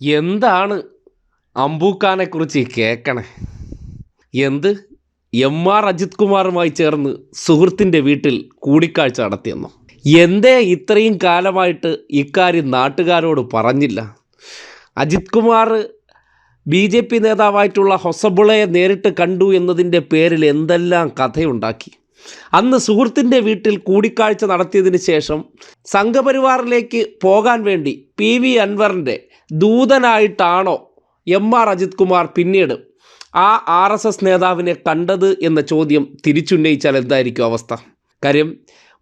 എന്താണ് അമ്പൂക്കാനെ കുറിച്ച് കേൾക്കണേ എന്ത്? എം ആർ അജിത് കുമാറുമായി ചേർന്ന് സുഹൃത്തിന്റെ വീട്ടിൽ കൂടിക്കാഴ്ച നടത്തിയെന്നോ? എന്തേ ഇത്രയും കാലമായിട്ട് ഇക്കാര്യം നാട്ടുകാരോട് പറഞ്ഞില്ല? Ajith Kumar B J P നേതാവായിട്ടുള്ള ഹൊസബുളയെ നേരിട്ട് കണ്ടു എന്നതിന്റെ പേരിൽ എന്തെല്ലാം കഥയുണ്ടാക്കി? അന്ന് സുഹൃത്തിന്റെ വീട്ടിൽ കൂടിക്കാഴ്ച നടത്തിയതിന് ശേഷം സംഘപരിവാറിലേക്ക് പോകാൻ വേണ്ടി പി വി അൻവറിന്റെ ദൂതനായിട്ടാണോ എം ആർ അജിത് കുമാർ പിന്നീട് ആ ആർ എസ് എസ് നേതാവിനെ കണ്ടത് എന്ന ചോദ്യം തിരിച്ചുന്നയിച്ചാൽ എന്തായിരിക്കും അവസ്ഥ? കാര്യം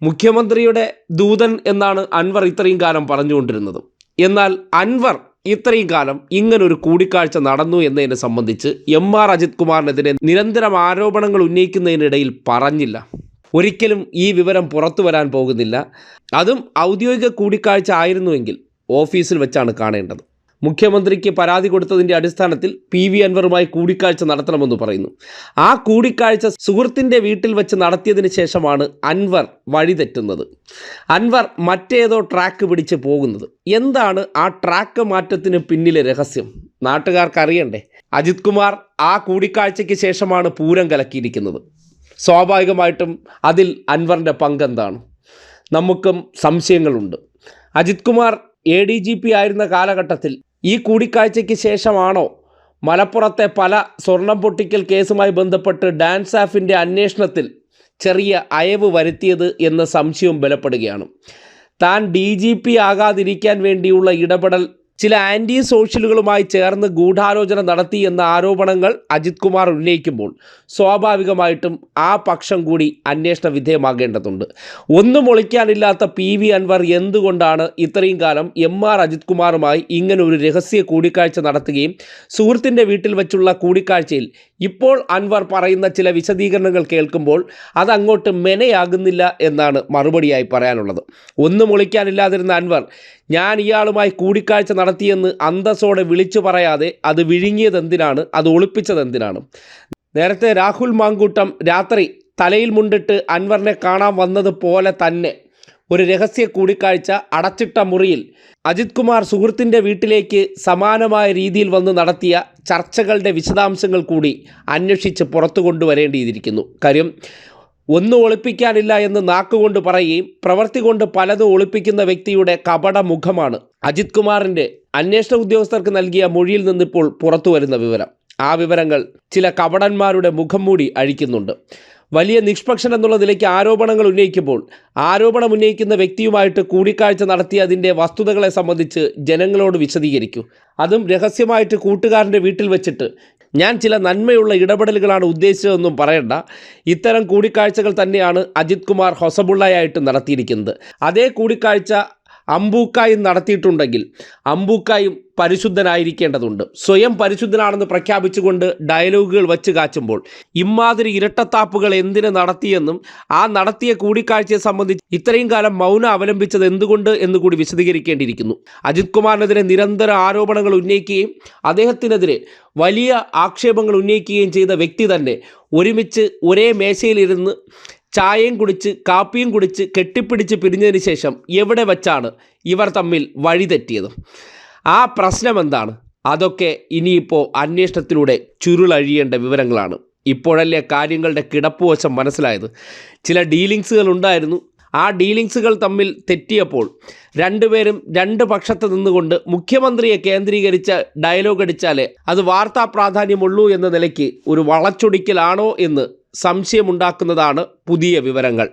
മുഖ്യമന്ത്രിയുടെ ദൂതൻ എന്നാണ് അൻവർ ഇത്രയും കാലം പറഞ്ഞുകൊണ്ടിരുന്നത്. എന്നാൽ അൻവർ ഇത്രയും കാലം ഇങ്ങനൊരു കൂടിക്കാഴ്ച നടന്നു എന്നതിനെ സംബന്ധിച്ച് എം ആർ അജിത് കുമാറിനെതിരെ നിരന്തരം ആരോപണങ്ങൾ ഉന്നയിക്കുന്നതിനിടയിൽ പറഞ്ഞില്ല. ഒരിക്കലും ഈ വിവരം പുറത്തു വരാൻ പോകുന്നില്ല. അതും ഔദ്യോഗിക കൂടിക്കാഴ്ച ആയിരുന്നുവെങ്കിൽ ഓഫീസിൽ വെച്ചാണ് കാണേണ്ടത്. മുഖ്യമന്ത്രിക്ക് പരാതി കൊടുത്തതിന്റെ അടിസ്ഥാനത്തിൽ പി വി അൻവറുമായി കൂടിക്കാഴ്ച നടത്തണമെന്ന് പറയുന്നു. ആ കൂടിക്കാഴ്ച സുഹൃത്തിന്റെ വീട്ടിൽ വെച്ച് നടത്തിയതിന് ശേഷമാണ് അൻവർ വഴിതെറ്റുന്നത് അൻവർ മറ്റേതോ ട്രാക്ക് പിടിച്ച് പോകുന്നത്. എന്താണ് ആ ട്രാക്ക് മാറ്റത്തിന് പിന്നിലെ രഹസ്യം? നാട്ടുകാർക്ക് അറിയണ്ടേ അജിത് കുമാർ ആ കൂടിക്കാഴ്ചയ്ക്ക് ശേഷമാണ് പൂരം കലക്കിയിരിക്കുന്നത്. സ്വാഭാവികമായിട്ടും അതിൽ അൻവറിന്റെ പങ്കെന്താണ്? നമുക്കും സംശയങ്ങളുണ്ട്. Ajith Kumar A D G P ആയിരുന്ന കാലഘട്ടത്തിൽ ഈ കൂടിക്കാഴ്ചയ്ക്ക് ശേഷമാണോ മലപ്പുറത്തെ പല സ്വർണം പൊട്ടിക്കൽ കേസുമായി ബന്ധപ്പെട്ട് ഡാൻസ് ആഫിന്റെ അന്വേഷണത്തിൽ ചെറിയ അയവ് വരുത്തിയത് എന്ന സംശയവും ബലപ്പെടുകയാണ്. താൻ ഡി ജി പി ആകാതിരിക്കാൻ വേണ്ടിയുള്ള ഇടപെടൽ ചില ആന്റി സോഷ്യലുകളുമായി ചേർന്ന് ഗൂഢാലോചന നടത്തി എന്ന ആരോപണങ്ങൾ അജിത് കുമാർ ഉന്നയിക്കുമ്പോൾ സ്വാഭാവികമായിട്ടും ആ പക്ഷം കൂടി അന്വേഷണ വിധേയമാകേണ്ടതുണ്ട്. ഒന്നും ഒളിക്കാനില്ലാത്ത പി വി അൻവർ എന്തുകൊണ്ടാണ് ഇത്രയും കാലം എം ആർ അജിത് കുമാറുമായി ഇങ്ങനെ ഒരു രഹസ്യ കൂടിക്കാഴ്ച നടത്തുകയും സുഹൃത്തിന്റെ വീട്ടിൽ വച്ചുള്ള കൂടിക്കാഴ്ചയിൽ ഇപ്പോൾ അൻവർ പറയുന്ന ചില വിശദീകരണങ്ങൾ കേൾക്കുമ്പോൾ അതങ്ങോട്ട് മെനയാകുന്നില്ല എന്നാണ് മറുപടിയായി പറയാനുള്ളത്. ഒന്നും ഒളിക്കാനില്ലാതിരുന്ന അൻവർ ഞാൻ ഇയാളുമായി കൂടിക്കാഴ്ച നടത്തിയെന്ന് അന്തസ്സോടെ വിളിച്ചു പറയാതെ അത് വിഴുങ്ങിയതെന്തിനാണ്? അത് ഒളിപ്പിച്ചതെന്തിനാണ്? നേരത്തെ രാഹുൽ മാങ്കൂട്ടം രാത്രി തലയിൽ മുണ്ടിട്ട് അൻവറിനെ കാണാൻ വന്നതുപോലെ തന്നെ ഒരു രഹസ്യ കൂടിക്കാഴ്ച അടച്ചിട്ട മുറിയിൽ അജിത് കുമാർ സുഹൃത്തിന്റെ വീട്ടിലേക്ക് സമാനമായ രീതിയിൽ വന്ന് നടത്തിയ ചർച്ചകളുടെ വിശദാംശങ്ങൾ കൂടി അന്വേഷിച്ച് പുറത്തു കൊണ്ടുവരേണ്ടിയിരിക്കുന്നു. കാര്യം ഒന്നും ഒളിപ്പിക്കാനില്ല എന്ന് നാക്കുകൊണ്ട് പറയുകയും പ്രവൃത്തി കൊണ്ട് പലതും ഒളിപ്പിക്കുന്ന വ്യക്തിയുടെ കപട മുഖമാണ് അജിത് കുമാറിന്റെ അന്വേഷണ ഉദ്യോഗസ്ഥർക്ക് നൽകിയ മൊഴിയിൽ നിന്നിപ്പോൾ പുറത്തു വരുന്ന വിവരം. ആ വിവരങ്ങൾ ചില കപടന്മാരുടെ മുഖം മൂടി അഴിക്കുന്നുണ്ട്. വലിയ നിഷ്പക്ഷൻ എന്നുള്ള നിലയ്ക്ക് ആരോപണങ്ങൾ ഉന്നയിക്കുമ്പോൾ ആരോപണം ഉന്നയിക്കുന്ന വ്യക്തിയുമായിട്ട് കൂടിക്കാഴ്ച നടത്തി അതിന്റെ വസ്തുതകളെ സംബന്ധിച്ച് ജനങ്ങളോട് വിശദീകരിക്കൂ. അതും രഹസ്യമായിട്ട് കൂട്ടുകാരന്റെ വീട്ടിൽ വെച്ചിട്ട്. ഞാൻ ചില നന്മയുള്ള ഇടപെടലുകളാണ് ഉദ്ദേശിച്ചതെന്നും പറയണ്ട. ഇത്തരം കൂടിക്കാഴ്ചകൾ തന്നെയാണ് അജിത് കുമാർ ഹൊസബുള്ളയായിട്ട് നടത്തിയിരിക്കുന്നത്. അതേ കൂടിക്കാഴ്ച അമ്പൂക്കായും നടത്തിയിട്ടുണ്ടെങ്കിൽ അമ്പൂക്കായും പരിശുദ്ധനായിരിക്കേണ്ടതുണ്ട്. സ്വയം പരിശുദ്ധനാണെന്ന് പ്രഖ്യാപിച്ചുകൊണ്ട് ഡയലോഗുകൾ വച്ച് കാച്ചുമ്പോൾ ഇമാതിരി ഇരട്ടത്താപ്പുകൾ എന്തിന് നടത്തിയെന്നും ആ നടത്തിയ കൂടിക്കാഴ്ചയെ സംബന്ധിച്ച് ഇത്രയും കാലം മൗനം അവലംബിച്ചത് എന്തുകൊണ്ട് എന്ന് കൂടി വിശദീകരിക്കേണ്ടിയിരിക്കുന്നു. അജിത് കുമാറിനെതിരെ നിരന്തര ആരോപണങ്ങൾ ഉന്നയിക്കുകയും അദ്ദേഹത്തിനെതിരെ വലിയ ആക്ഷേപങ്ങൾ ഉന്നയിക്കുകയും ചെയ്ത വ്യക്തി തന്നെ ഒരുമിച്ച് ഒരേ മേശയിലിരുന്ന് ചായയും കുടിച്ച് കാപ്പിയും കുടിച്ച് കെട്ടിപ്പിടിച്ച് പിരിഞ്ഞതിന് ശേഷം എവിടെ വച്ചാണ് ഇവർ തമ്മിൽ വഴിതെറ്റിയത് ആ പ്രശ്നം എന്താണ് അതൊക്കെ ഇനിയിപ്പോൾ അന്വേഷണത്തിലൂടെ ചുരുളഴിയേണ്ട വിവരങ്ങളാണ്. ഇപ്പോഴല്ലേ കാര്യങ്ങളുടെ കിടപ്പുവശം മനസ്സിലായത്. ചില ഡീലിങ്സുകൾ ഉണ്ടായിരുന്നു. ആ ഡീലിങ്സുകൾ തമ്മിൽ തെറ്റിയപ്പോൾ രണ്ടുപേരും രണ്ട് പക്ഷത്ത് നിന്നുകൊണ്ട് മുഖ്യമന്ത്രിയെ കേന്ദ്രീകരിച്ച ഡയലോഗ് അടിച്ചാലേ അത് വാർത്താ പ്രാധാന്യമുള്ളൂ എന്ന നിലയ്ക്ക് ഒരു വളച്ചൊടിക്കലാണോ എന്ന് സംശയമുണ്ടാക്കുന്നതാണ് പുതിയ വിവരങ്ങൾ.